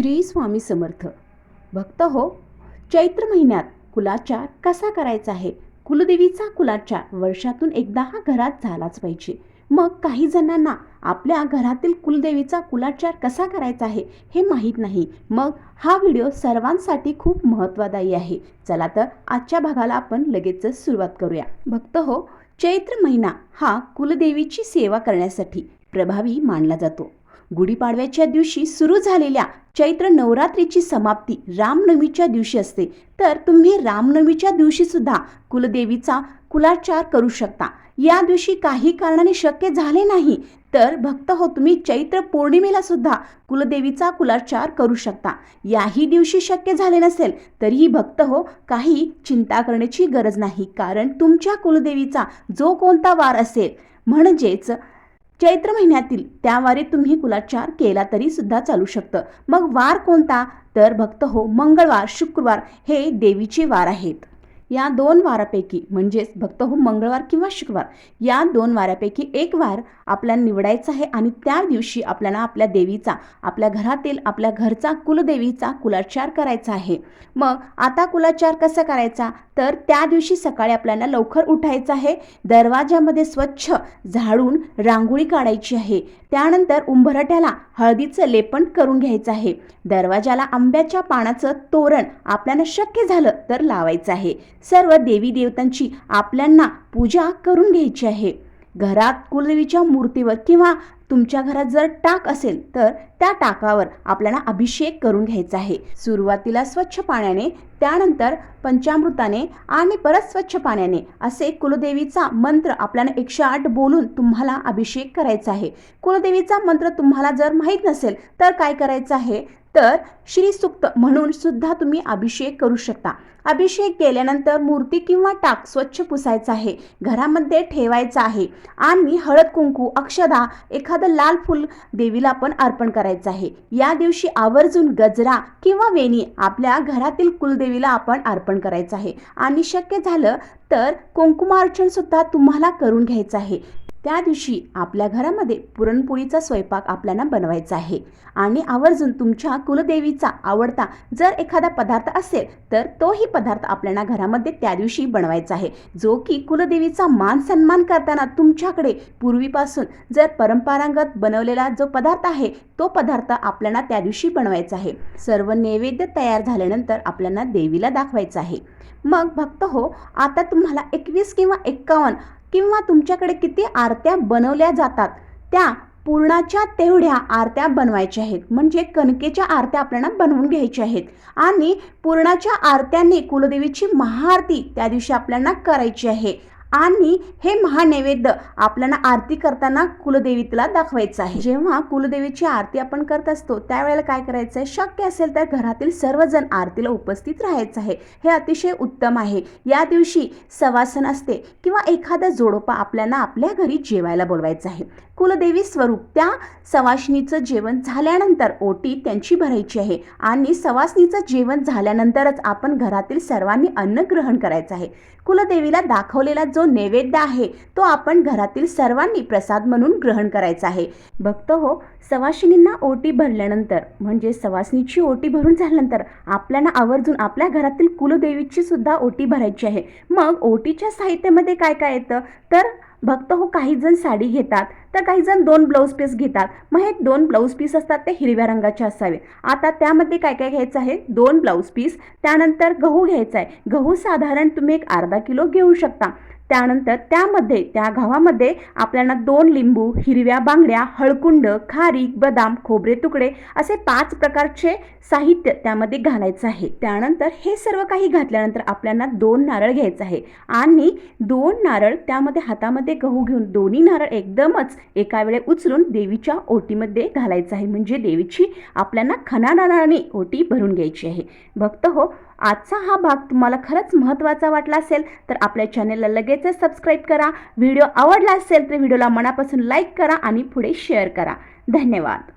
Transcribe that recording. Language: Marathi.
श्री स्वामी समर्थ. भक्त हो चैत्र महिन्यात कुलाचार कसा करायचा आहे? कुलदेवीचा कुलाचार वर्षातून एकदा हा घरात झालाच पाहिजे. मग काही जणांना आपल्या घरातील कुलदेवीचा कुलाचार कसा करायचा आहे हे माहीत नाही. मग हा व्हिडिओ सर्वांसाठी खूप महत्त्वदायी आहे. चला तर आजच्या भागाला आपण लगेचच सुरुवात करूया. भक्त हो चैत्र महिना हा कुलदेवीची सेवा करण्यासाठी प्रभावी मानला जातो. गुढीपाडव्याच्या दिवशी सुरू झालेल्या चैत्र नवरात्रीची समाप्ती रामनवमीच्या दिवशी असते. तर तुम्ही रामनवमीच्या दिवशी सुद्धा कुलदेवीचा कुलाचार करू शकता. या दिवशी काही कारणाने शक्य झाले नाही तर भक्त हो तुम्ही चैत्र पौर्णिमेला सुद्धा कुलदेवीचा कुलाचार करू शकता. याही दिवशी शक्य झाले नसेल तरीही भक्त हो काही चिंता करण्याची गरज नाही. कारण तुमच्या कुलदेवीचा जो कोणता वार असेल म्हणजेच चैत्र महिन्यातील त्या वारी तुम्ही कुलाचार केला तरी सुद्धा चालू शकतं. मग वार कोणता? तर भक्त हो मंगळवार शुक्रवार हे देवीचे वार आहेत. या दोन वारापैकी म्हणजेच भक्त हो मंगळवार किंवा शुक्रवार या दोन वारापैकी एक वार आपल्याला निवडायचा आहे आणि त्या दिवशी आपल्याला आपल्या देवीचा आपल्या घरातील आपल्या घरचा कुलदेवीचा कुलाचार करायचा आहे. मग आता कुलाचार कसा करायचा? तर त्या दिवशी सकाळी आपल्याला लवकर उठायचं आहे. दरवाजामध्ये स्वच्छ झाडून रांगोळी काढायची आहे. त्यानंतर उंबरट्याला हळदीचं लेपन करून घ्यायचं आहे. दरवाजाला आंब्याच्या पानाचं तोरण आपल्याला शक्य झालं तर लावायचं आहे. सर्व देवी देवतांची आपल्यांना पूजा करून घ्यायची आहे. घरात कुलदेवीच्या मूर्तीवर किंवा तुमच्या घरात जर टाक असेल तर त्या टाकावर आपल्याला अभिषेक करून घ्यायचा आहे. सुरुवातीला स्वच्छ पाण्याने त्यानंतर पंचामृताने आणि परत स्वच्छ पाण्याने असे कुलदेवीचा मंत्र आपल्याला एकशे आठ बोलून तुम्हाला अभिषेक करायचा आहे. कुलदेवीचा मंत्र तुम्हाला जर माहीत नसेल तर काय करायचं आहे? तर श्री सुक्त म्हणून सुद्धा तुम्ही अभिषेक करू शकता. अभिषेक केल्यानंतर मूर्ती किंवा टाक स्वच्छ पुसायचा आहे. घरामध्ये ठेवायचा आहे. आणि हळद कुंकू अक्षदा एखादं लाल फूल देवीला आपण अर्पण करायचं आहे. या दिवशी आवर्जून गजरा किंवा वेणी आपल्या घरातील कुलदेवीला आपण अर्पण करायचं आहे. आणि शक्य झालं तर कुंकुमार्चन सुद्धा तुम्हाला करून घ्यायचं आहे. त्या दिवशी आपल्या घरामध्ये पुरणपोळीचा स्वयंपाक आपल्याला बनवायचा आहे. आणि आवर्जून तुमच्या कुलदेवीचा आवडता जर एखादा पदार्थ असेल तर तोही पदार्थ आपल्याला घरामध्ये त्या दिवशी बनवायचा आहे. जो की कुलदेवीचा मान सन्मान करताना तुमच्याकडे पूर्वीपासून जर परंपरागत बनवलेला जो पदार्थ आहे तो पदार्थ आपल्याला त्या दिवशी बनवायचा आहे. सर्व नैवेद्य तयार झाल्यानंतर आपल्याला देवीला दाखवायचं आहे. मग भक्त हो आता तुम्हाला एकवीस किंवा एक्कावन्न किंवा तुमच्याकडे किती आरत्या बनवल्या जातात त्या पूर्णाच्या तेवढ्या आरत्या बनवायच्या आहेत. म्हणजे कणकेच्या आरत्या आपल्याला बनवून घ्यायच्या आहेत. आणि पूर्णाच्या आरत्याने कुलदेवीची महाआरती त्या दिवशी आपल्याला करायची आहे. आणि हे महानैवेद्य आपल्याला आरती करताना कुलदेवीला दाखवायचं आहे. जेव्हा कुलदेवीची आरती आपण करत असतो त्यावेळेला काय करायचं आहे शक्य असेल तर घरातील सर्वजण आरतीला उपस्थित राहायचं आहे. हे अतिशय उत्तम आहे. या दिवशी सवासन असते किंवा एखादा जोडोपा आपल्याला आपल्या घरी जेवायला बोलवायचं आहे. कुलदेवी स्वरूप त्या सवासणीचं जेवण झाल्यानंतर ओटी त्यांची भरायची आहे आणि सवासणीचं जेवण झाल्यानंतरच आपण घरातील सर्वांनी अन्न ग्रहण करायचं आहे. कुलदेवीला दाखवलेला जो नैवेद्य आहे तो आपण घरातील सर्वांनी प्रसाद म्हणून ग्रहण करायचा आहे. भक्त हो सवाशिनींना ओटी भरल्यानंतर म्हणजे सवासिनीची ओटी भरून झाल्यानंतर आपल्याला आवर्जून आपल्या घरातील कुलदेवीची सुद्धा ओटी भरायची आहे. मग ओटीच्या साहित्यामध्ये काय काय येतं? तर भक्त हो काही जण साडी घेतात तर काही जण दोन ब्लाऊज पीस घेतात. मग हे दोन ब्लाऊज पीस असतात ते हिरव्या रंगाचे असावे. आता त्यामध्ये काय काय घ्यायचं आहे? दोन ब्लाऊज पीस त्यानंतर गहू घ्यायचा आहे. गहू साधारण तुम्ही एक अर्धा किलो घेऊ शकता. त्यानंतर त्यामध्ये त्या गव्हामध्ये आपल्याला दोन लिंबू हिरव्या बांगड्या हळकुंड खारीक बदाम खोबरे तुकडे असे पाच प्रकारचे साहित्य त्यामध्ये घालायचं आहे. त्यानंतर हे सर्व काही घातल्यानंतर आपल्याला दोन नारळ घ्यायचं आहे. आणि दोन नारळ त्यामध्ये हातामध्ये गहू घेऊन दोन्ही नारळ एकदमच एका वेळे उचलून देवीच्या ओटीमध्ये घालायचं आहे. म्हणजे देवीची आपल्याला खनानाने ओटी भरून घ्यायची आहे. भक्त हो आजचा हा भाग तुम्हाला खरंच महत्त्वाचा वाटला असेल तर आपल्या चॅनेलला लगेचच सबस्क्राईब करा. व्हिडिओ आवडला असेल तर व्हिडिओला मनापासून लाईक करा आणि पुढे शेअर करा. धन्यवाद.